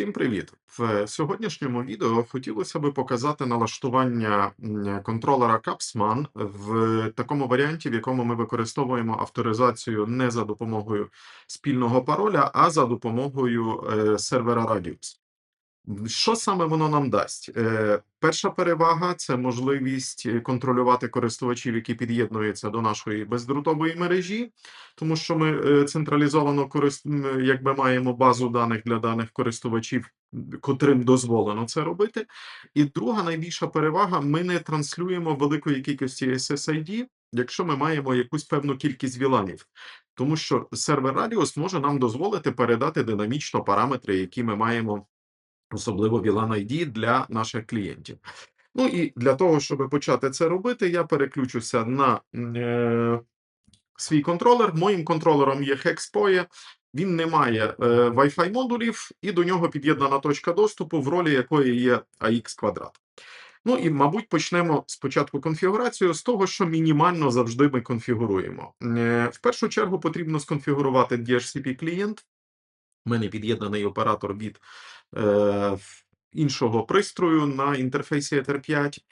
Всім привіт! В сьогоднішньому відео хотілося би показати налаштування контролера Capsman в такому варіанті, в якому ми використовуємо авторизацію не за допомогою спільного пароля, а за допомогою е, сервера Radius. Що саме воно нам дасть? Е, Перша перевага це можливість е, контролювати користувачів, які під'єднуються до нашої бездротової мережі, тому що ми е, централізовано корист... якби маємо базу даних для даних користувачів, котрим дозволено це робити. І друга найбільша перевага: ми не транслюємо великої кількості SSID, якщо ми маємо якусь певну кількість віланів. Тому що сервер Radius може нам дозволити передати динамічно параметри, які ми маємо особливо VLAN ID для наших клієнтів. Ну і для того, щоб почати це робити, я переключуся на е, свій контролер. Моїм контролером є HexPoe. Він не має е, Wi-Fi модулів, і до нього під'єднана точка доступу, в ролі якої є AX квадрат. Ну і, мабуть, почнемо спочатку конфігурацію з того, що мінімально завжди ми конфігуруємо. Е, в першу чергу потрібно сконфігурувати DHCP клієнт. У мене під'єднаний оператор від е, іншого пристрою на інтерфейсі Ether 5.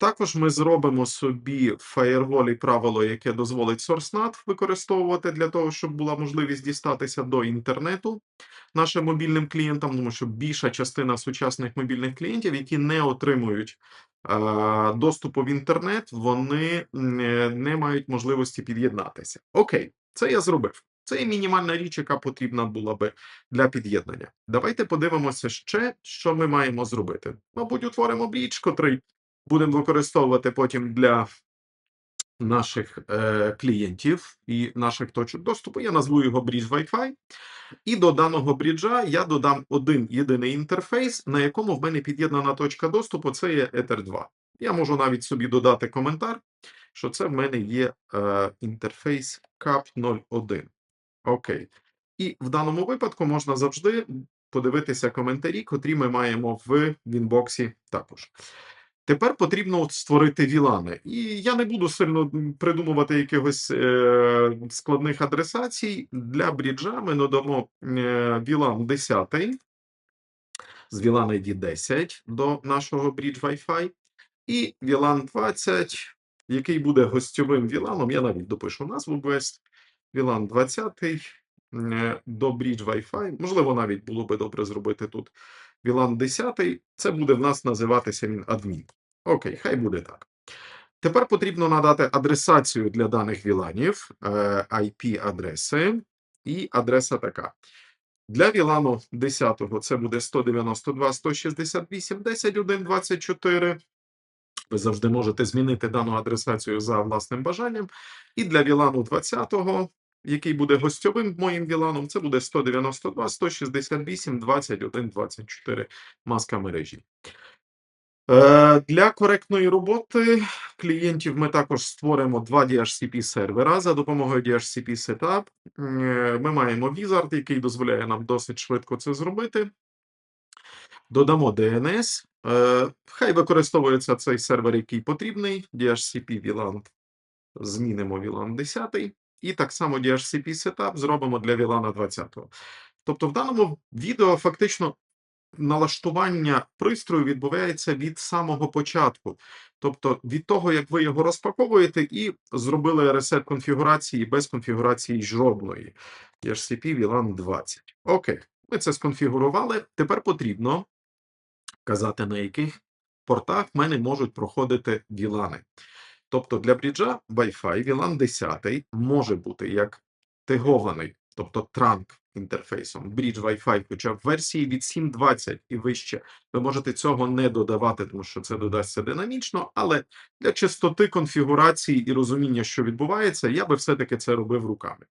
Також ми зробимо собі фаєрвол і правило, яке дозволить SourceNAT використовувати для того, щоб була можливість дістатися до інтернету нашим мобільним клієнтам, тому що більша частина сучасних мобільних клієнтів, які не отримують е, доступу в інтернет, вони не мають можливості під'єднатися. Окей, це я зробив. Це мінімальна річ, яка потрібна була би для під'єднання. Давайте подивимося ще, що ми маємо зробити. Мабуть, утворимо бріч, котрий будемо використовувати потім для наших е, клієнтів і наших точок доступу. Я назву його брідж Wi-Fi. І до даного бріджа я додам один єдиний інтерфейс, на якому в мене під'єднана точка доступу. Це є Ether 2. Я можу навіть собі додати коментар, що це в мене є е, інтерфейс CAP 01. Окей. І в даному випадку можна завжди подивитися коментарі, котрі ми маємо в Вінбоксі також. Тепер потрібно от створити вілани. І я не буду сильно придумувати якихось е, складних адресацій. Для бріджа ми додамо е, вілан 10 з VLAN ID 10 до нашого брідж Wi-Fi. І VLAN 20, який буде гостьовим VLAN, я навіть допишу назву без VLAN 20 е, до Bridge Wi-Fi. Можливо, навіть було би добре зробити тут VLAN 10. Це буде в нас називатися він адмін. Окей, хай буде так. Тепер потрібно надати адресацію для даних VLANів, е, IP-адреси, і адреса така. Для VLAN 10 це буде 192, 168, 10, 1, 24. Ви завжди можете змінити дану адресацію за власним бажанням. І для VLAN 20, який буде гостьовим моїм VLAN, це буде 192, 168, 21, 24 маска мережі. Е, Для коректної роботи клієнтів ми також створимо два DHCP сервера за допомогою DHCP Setup. Ми маємо Wizard, який дозволяє нам досить швидко це зробити. Додамо DNS. Е, Хай використовується цей сервер, який потрібний. DHCP VLAN. Змінимо VLAN 10. І так само DHCP Setup зробимо для VLAN 20. Тобто, в даному відео фактично налаштування пристрою відбувається від самого початку. Тобто від того, як ви його розпаковуєте, і зробили ресет конфігурації без конфігурації жодної. DHCP VLAN 20. Окей, ми це сконфігурували. Тепер потрібно вказати, на яких портах в мене можуть проходити VLAN. Тобто для бріджа Wi-Fi VLAN 10 може бути як тегований, тобто транк інтерфейсом Bridge Wi-Fi, хоча в версії від 7.20 і вище ви можете цього не додавати, тому що це додасться динамічно, але для чистоти конфігурації і розуміння, що відбувається, я би все-таки це робив руками.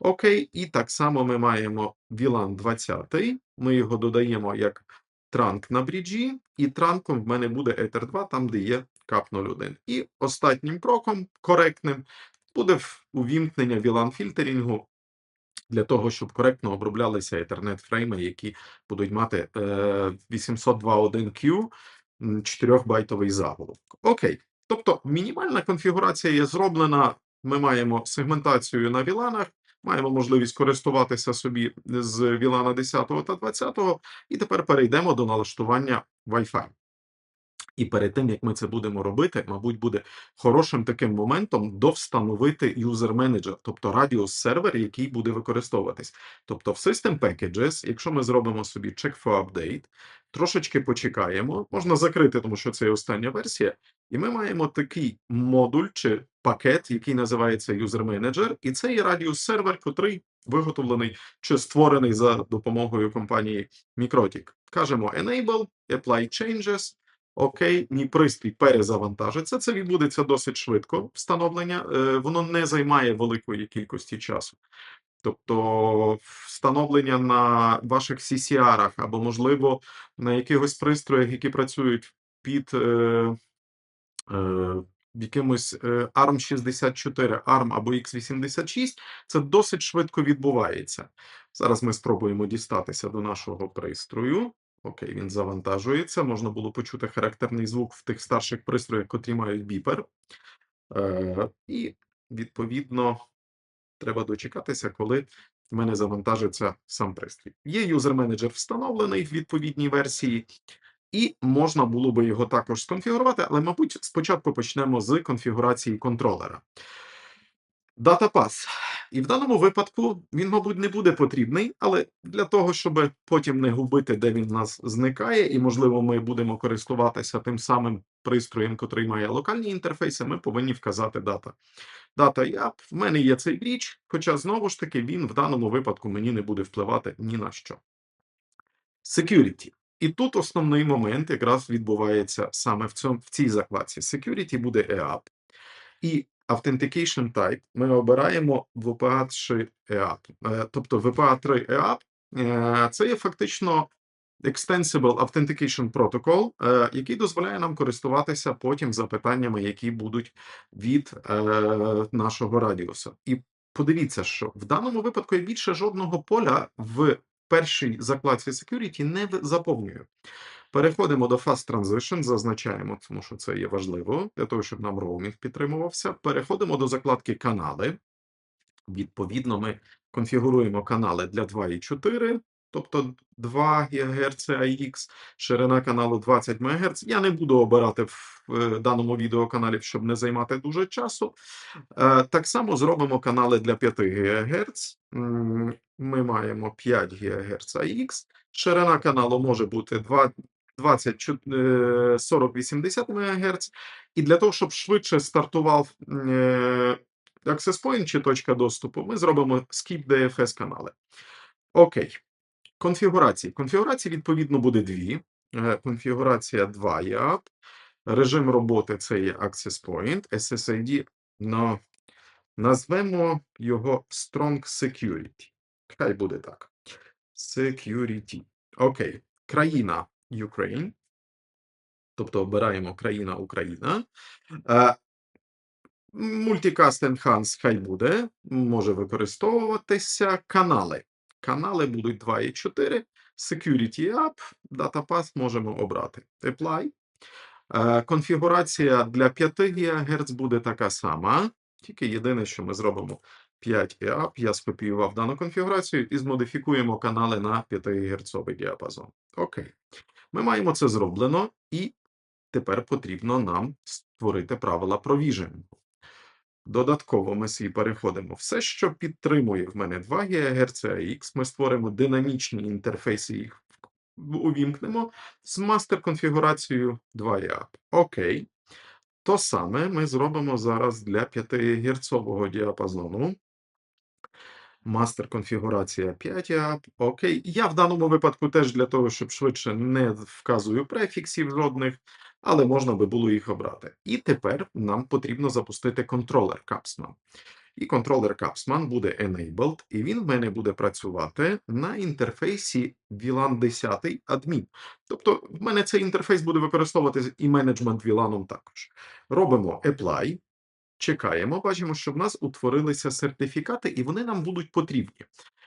Окей, і так само ми маємо VLAN 20, ми його додаємо як транк на бріджі, і транком в мене буде Ether 2, там, де є CAP 01. І останнім кроком, коректним, буде увімкнення VLAN фільтерінгу для того, щоб коректно оброблялися Ethernet фрейми, які будуть мати е, 802.1Q 4-байтовий заголовок. Окей. Тобто мінімальна конфігурація є зроблена. Ми маємо сегментацію на віланах, Маємо можливість користуватися собі з VLAN 10 та 20, і тепер перейдемо до налаштування Wi-Fi. І перед тим, як ми це будемо робити, мабуть, буде хорошим таким моментом довстановити manager, тобто радіус сервер, який буде використовуватись. Тобто в System Packages, якщо ми зробимо собі check for update, трошечки почекаємо, можна закрити, тому що це є остання версія, і ми маємо такий модуль чи пакет, який називається manager, і це є радіус сервер, котрий виготовлений чи створений за допомогою компанії Mikrotik. Кажемо enable, apply changes. Окей, мій пристрій перезавантажиться. Це відбудеться досить швидко. Встановлення Е, воно не займає великої кількості часу. Тобто, встановлення на ваших CCR або, можливо, на якихось пристроях, які працюють під е, е, якимось е, ARM64, ARM або X86, це досить швидко відбувається. Зараз ми спробуємо дістатися до нашого пристрою. Окей, він завантажується. Можна було почути характерний звук в тих старших пристроях, котрі мають біпер. Е, і, відповідно, треба дочекатися, коли в мене завантажиться сам пристрій. Є юзер-менеджер встановлений в відповідній версії, і можна було би його також сконфігурувати, але, мабуть, спочатку почнемо з конфігурації контролера. Датапас. І в даному випадку він, мабуть, не буде потрібний, але для того, щоб потім не губити, де він в нас зникає, і, можливо, ми будемо користуватися тим самим пристроєм, котрий має локальні інтерфейси, ми повинні вказати дата. Дата я в мене є цей річ, хоча знову ж таки він в даному випадку мені не буде впливати ні на що. Security. І тут основний момент якраз відбувається саме в цьому в цій закладці. Security буде EAP. І Authentication Type ми обираємо WPA3 EAP. Е, Тобто WPA3 EAP е, це є фактично Extensible Authentication Protocol, е, який дозволяє нам користуватися потім запитаннями, які будуть від нашого радіуса. І подивіться, що в даному випадку я більше жодного поля в першій закладці Security не в- заповнюю. Переходимо до Fast Transition, зазначаємо, тому що це є важливо для того, щоб нам роумінг підтримувався. Переходимо до закладки канали. Відповідно, ми конфігуруємо канали для 2,4, тобто 2 ГГц AX, ширина каналу 20 МГц. Я не буду обирати в е, даному відеоканалі, щоб не займати дуже часу. Е, Так само зробимо канали для 5 ГГц. Ми маємо 5 ГГц AX. Ширина каналу може бути 2, 20, 40, 80 МГц. І для того, щоб швидше стартував е, Access Point чи точка доступу, ми зробимо skip DFS канали. Окей. Конфігурації. Конфігурації, відповідно, буде дві. Е, Конфігурація 2 YAP. Режим роботи це є Access Point, SSID, но назвемо його Strong Security. Хай буде так. Security. Окей. Країна Ukraine. Тобто обираємо країна Україна. Е, Multicast Enhance хай буде, може використовуватися. Канали. Канали будуть 2 і 4. Security App, Data Path можемо обрати. Apply. Е, Конфігурація для 5 ГГц буде така сама. Тільки єдине, що ми зробимо 5 EAP, я скопіював дану конфігурацію і змодифікуємо канали на 5 ГГц діапазон. Окей. Ми маємо це зроблено, і тепер потрібно нам створити правила провіженгу. Додатково ми свій переходимо. Все, що підтримує в мене 2 ГГц AX, ми створимо динамічні інтерфейси, їх увімкнемо з мастер конфігурацією 2 EAP. Окей. То саме ми зробимо зараз для 5 Гц діапазону. Мастер конфігурація 5 EAP. Окей. Я в даному випадку теж для того, щоб швидше не вказую префіксів жодних, але можна би було їх обрати. І тепер нам потрібно запустити контролер Capsman. І контролер Capsman буде enabled, і він в мене буде працювати на інтерфейсі VLAN 10 admin. Тобто, в мене цей інтерфейс буде використовуватися і менеджмент VLAN також. Робимо apply, чекаємо, бачимо, що в нас утворилися сертифікати, і вони нам будуть потрібні.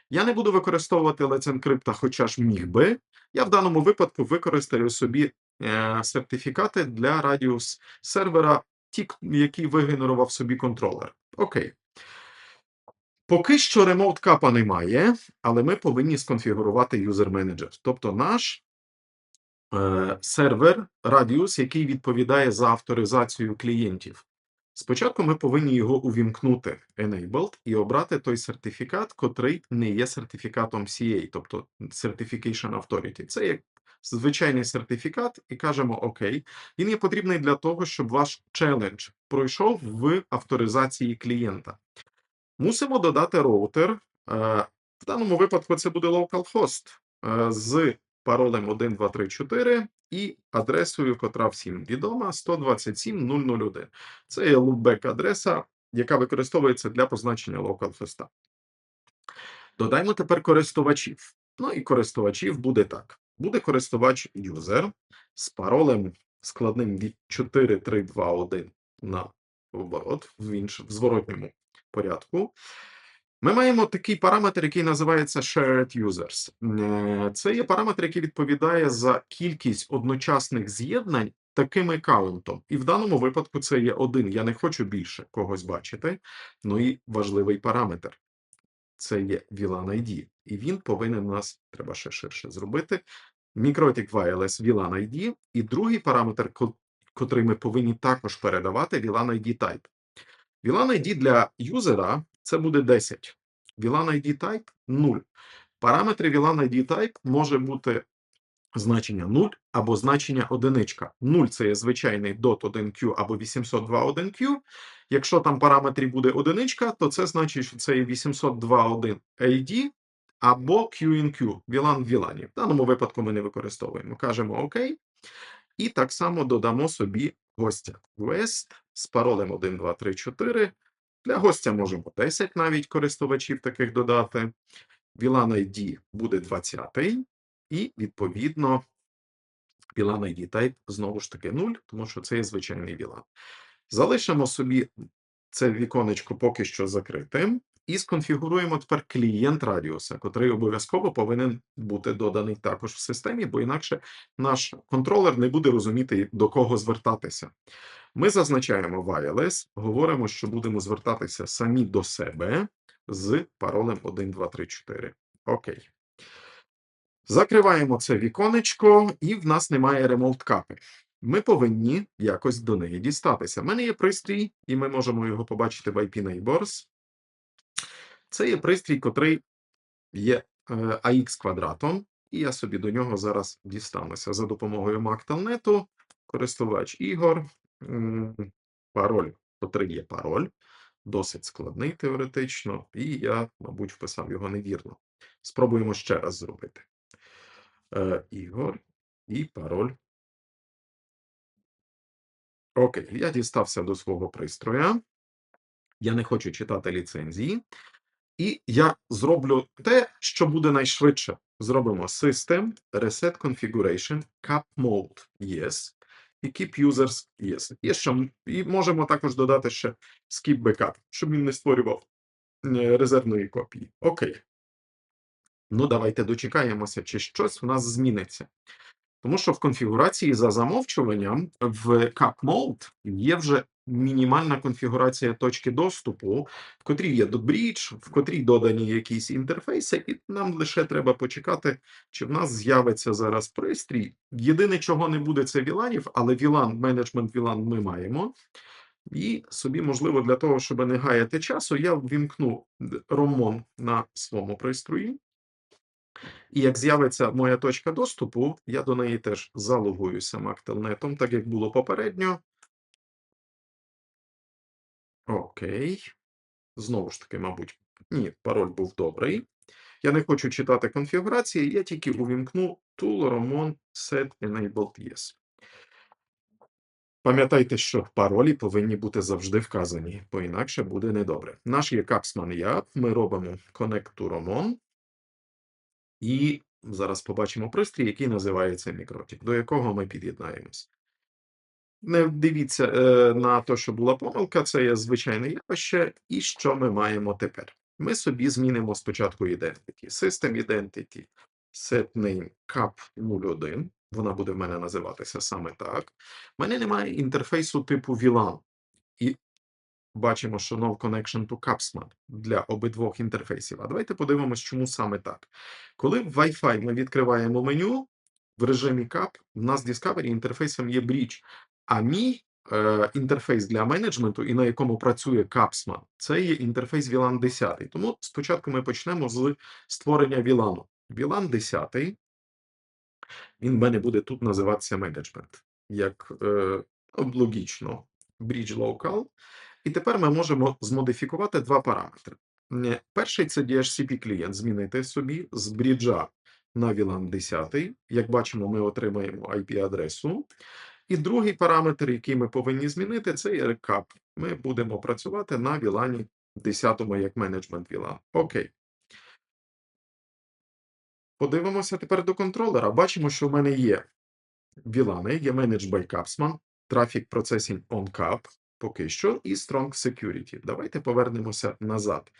Я не буду використовувати Let's Encrypt, хоча ж міг би. Я в даному випадку використаю собі е, сертифікати для радіус сервера, ті, які вигенерував собі контролер. Окей. Поки що ремоут капа немає, але ми повинні сконфігурувати юзер менеджер. Тобто наш е, сервер Radius, який відповідає за авторизацію клієнтів. Спочатку ми повинні його увімкнути Enabled і обрати той сертифікат, котрий не є сертифікатом CA, тобто Certification Authority. Це як звичайний сертифікат, і кажемо ОК. Він є потрібний для того, щоб ваш челендж пройшов в авторизації клієнта. Мусимо додати роутер. Е, В даному випадку це буде localhost е, з паролем 1234 і адресою, котра всім відома, 127.001. Це є loopback адреса, яка використовується для позначення localhost. Додаймо тепер користувачів. Ну і користувачів буде так: буде користувач юзер з паролем складним від 4321 на оборот в інш, в зворотньому порядку. Ми маємо такий параметр, який називається Shared Users. Е, Це є параметр, який відповідає за кількість одночасних з'єднань таким аккаунтом. І в даному випадку це є один. Я не хочу більше когось бачити. Ну і важливий параметр. Це є VLAN ID. І він повинен нас, треба ще ширше зробити. Mikrotik Wireless VLAN ID. І другий параметр, котрий ми повинні також передавати, VLAN ID Type. VLAN ID для юзера це буде 10. VLAN ID Type 0. Параметри VLAN ID Type може бути значення 0 або значення одиничка. 0 це є звичайний DOT1Q або 802.1Q. Якщо там параметрі буде одиничка, то це значить, що це є 802.1 AD або QNQ, VLAN в VLAN. В даному випадку ми не використовуємо. Кажемо ОК. І так само додамо собі гостя West з паролем 1234. Для гостя можемо 10 навіть користувачів таких додати. VLAN ID буде 20 і, відповідно, VLAN ID Type знову ж таки 0, тому що це є звичайний VLAN. Залишимо собі це віконечко поки що закритим. І сконфігуруємо тепер клієнт радіуса, котрий обов'язково повинен бути доданий також в системі, бо інакше наш контролер не буде розуміти, до кого звертатися. Ми зазначаємо wireless, говоримо, що будемо звертатися самі до себе з паролем 1234. Окей. Закриваємо це віконечко, і в нас немає ремонт капи. Ми повинні якось до неї дістатися. У мене є пристрій, і ми можемо його побачити в IP Neighbors. Це є пристрій, котрий є е, AX квадратом, і я собі до нього зараз дістануся за допомогою MacTelnet. Користувач Ігор, пароль, котрий є пароль, досить складний теоретично, і я, мабуть, вписав його невірно. Спробуємо ще раз зробити. Е, Ігор і пароль. Окей, я дістався до свого пристроя. Я не хочу читати ліцензії. І я зроблю те, що буде найшвидше. Зробимо System, Reset Configuration, Cap Mode Yes і Keep Users Yes. Є ще, і можемо також додати ще Skip Backup, щоб він не створював е, резервної копії. Окей. Ну, давайте дочекаємося, чи щось у нас зміниться. Тому що в конфігурації за замовчуванням в Mode є вже мінімальна конфігурація точки доступу, в котрій є bridge, в котрій додані якісь інтерфейси, і нам лише треба почекати, чи в нас з'явиться зараз пристрій. Єдине, чого не буде, це VLANів, але VLAN, менеджмент VLAN ми маємо. І собі, можливо, для того, щоб не гаяти часу, я ввімкну ромон на своєму пристрої. І як з'явиться моя точка доступу, я до неї теж залогуюся MacTelnet, так як було попередньо. Окей. Знову ж таки, мабуть, ні, пароль був добрий. Я не хочу читати конфігурації, я тільки увімкну tool Romon set enabled yes. Пам'ятайте, що паролі повинні бути завжди вказані, бо інакше буде недобре. Наш є Capsman App, ми робимо Connect to Romon. І зараз побачимо пристрій, який називається Мікротік, до якого ми під'єднаємось. Не дивіться е, на те, що була помилка, це є звичайне явище. І що ми маємо тепер? Ми собі змінимо спочатку identity. System Identity set name cap01. Вона буде в мене називатися саме так. У мене немає інтерфейсу типу VLAN. І бачимо, що no connection to Capsman для обидвох інтерфейсів. А давайте подивимось, чому саме так. Коли в Wi-Fi ми відкриваємо меню в режимі CAP, в нас Discovery інтерфейсом є Bridge, а мій е, інтерфейс для менеджменту, і на якому працює Capsman, це є інтерфейс VLAN 10. Тому спочатку ми почнемо з створення VLAN. VLAN 10, він в мене буде тут називатися менеджмент, як е, логічно, Bridge Local. І тепер ми можемо змодифікувати два параметри. Перший це DHCP клієнт, змінити собі з бріджа на VLAN 10. Як бачимо, ми отримаємо IP-адресу. І другий параметр, який ми повинні змінити, це є. Ми будемо працювати на VLAN 10 як менеджмент VLAN. Окей. Подивимося тепер до контролера. Бачимо, що в мене є VLAN, є Managed by Capsman, Traffic Processing on Cap поки що, і Strong Security. Давайте повернемося назад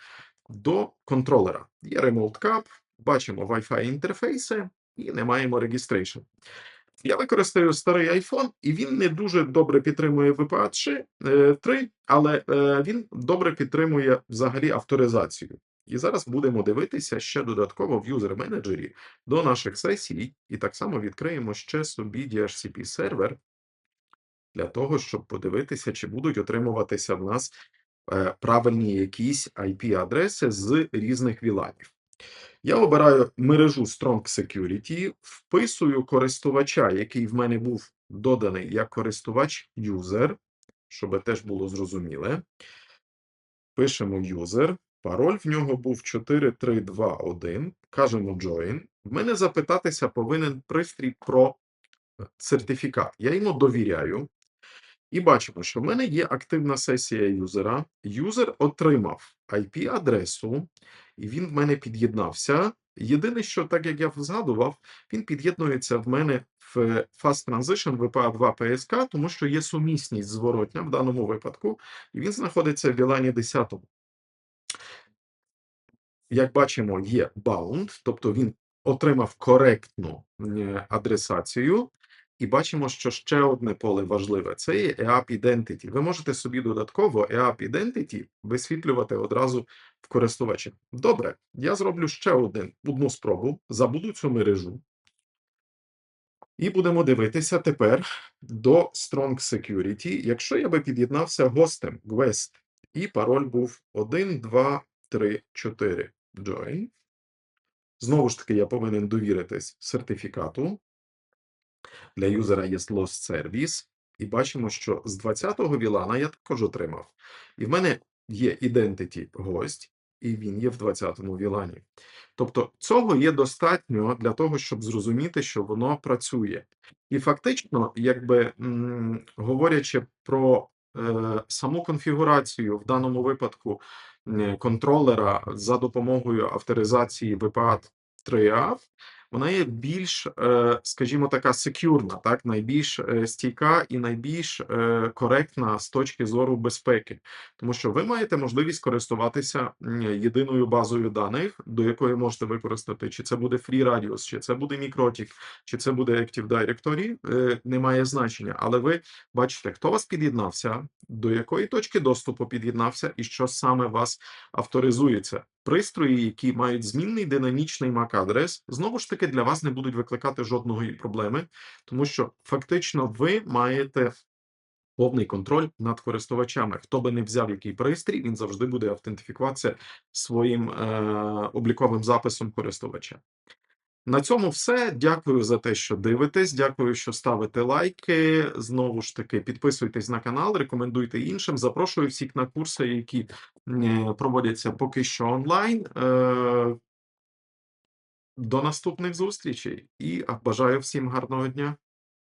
до контролера. Є Remote Cap, бачимо Wi-Fi інтерфейси і не маємо Registration. Я використаю старий iPhone, і він не дуже добре підтримує VPA 3, але е, він добре підтримує взагалі авторизацію. І зараз будемо дивитися ще додатково в юзер менеджері до наших сесій, і так само відкриємо ще собі DHCP сервер для того, щоб подивитися, чи будуть отримуватися в нас е, правильні якісь IP-адреси з різних віланів. Я обираю мережу Strong Security, вписую користувача, який в мене був доданий як користувач user, щоб теж було зрозуміле. Пишемо user, пароль в нього був 4321, кажемо join. В мене запитатися повинен пристрій про сертифікат. Я йому довіряю. І бачимо, що в мене є активна сесія юзера. Юзер отримав IP-адресу, і він в мене під'єднався. Єдине, що, так як я згадував, він під'єднується в мене в Fast Transition VPA 2 PSK, тому що є сумісність зворотня в даному випадку, і він знаходиться в VLAN 10. Як бачимо, є bound, тобто він отримав коректну е, адресацію. І бачимо, що ще одне поле важливе це є EAP Identity. Ви можете собі додатково EAP Identity висвітлювати одразу в користувачі. Добре, я зроблю ще один, одну спробу, забуду цю мережу. І будемо дивитися тепер до Strong Security. Якщо я би під'єднався гостем Guest, і пароль був 1, 2, 3, 4. Join. Знову ж таки, я повинен довіритись сертифікату. Для юзера є Lost Service. І бачимо, що з 20-го вілана я також отримав. І в мене є Identity гость, і він є в 20-му вілані. Тобто цього є достатньо для того, щоб зрозуміти, що воно працює. І фактично, якби м, говорячи про е, саму конфігурацію в даному випадку контролера за допомогою авторизації VPA 3A, вона є більш, е, скажімо, така секюрна, так найбільш е, стійка і найбільш е, коректна з точки зору безпеки, тому що ви маєте можливість користуватися єдиною базою даних, до якої можете використати, чи це буде Free Radius, чи це буде Mikrotik, чи це буде Active Directory, не значення. Але ви бачите, хто вас під'єднався, до якої точки доступу під'єднався, і що саме вас авторизується. Пристрої, які мають змінний динамічний MAC-адрес, знову ж таки для вас не будуть викликати жодної проблеми, тому що фактично ви маєте повний контроль над користувачами. Хто би не взяв який пристрій, він завжди буде автентифікуватися своїм е, обліковим записом користувача. На цьому все. Дякую за те, що дивитесь. Дякую, що ставите лайки. Знову ж таки, підписуйтесь на канал, рекомендуйте іншим. Запрошую всіх на курси, які е, проводяться поки що онлайн. Е, До наступних зустрічей і бажаю всім гарного дня.